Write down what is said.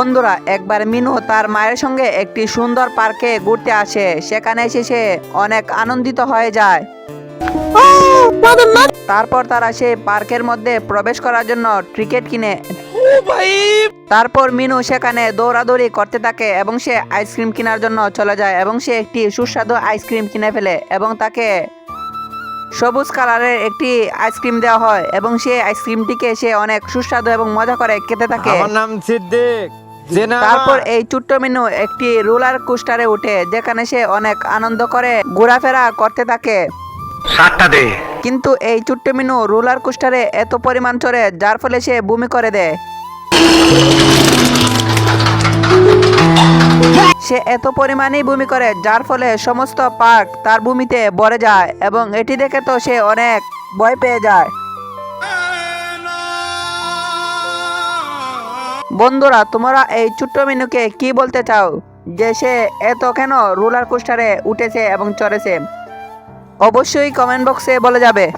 বন্ধুরা, একবার মিনু তার মায়ের সঙ্গে একটি সুন্দর পার্কে ঘুরতে আসে। সেখানে এসে সে অনেক আনন্দিত হয়ে যায়। তারপর তারা সেই পার্কের মধ্যে প্রবেশ করার জন্য ক্রিকেট কিনে তারপর মিনু সেখানে দৌড়াদৌড়ি করতে থাকে এবং সে আইসক্রিম কেনার জন্য চলে যায় এবং সে একটি সুস্বাদু আইসক্রিম কিনে ফেলে এবং তাকে সবুজ কালারের একটি আইসক্রিম দেওয়া হয় এবং সেই আইসক্রিমটিকে সে অনেক সুস্বাদু এবং মজা করে খেতে থাকে। আমার নাম সিদ্দিক। তারপর এই ছোট্ট মিনু একটি রোলার কোস্টারে উঠে যেখানে সে অনেক আনন্দ করে ঘোরাফেরা করতে থাকে। সাতটা দে। কিন্তু এই ছোট্ট মিনু রোলার কোস্টারে এত পরিমাণ চড়ে যার ফলে সে বমি করে দেয়। সে এত পরিমাণেই বমি করে যার ফলে সমস্ত পার্ক তার ভূমিতে ভরে যায় এবং এটি দেখে তো সে অনেক ভয় পেয়ে যায়। বন্ধুরা, তোমরা এই ছোট্ট মেনুকে কি বলতে চাও? যে সে এত কেন রোলার কোস্টারে উঠেছে এবং চড়েছে? অবশ্যই কমেন্ট বক্সে বলে যাবে।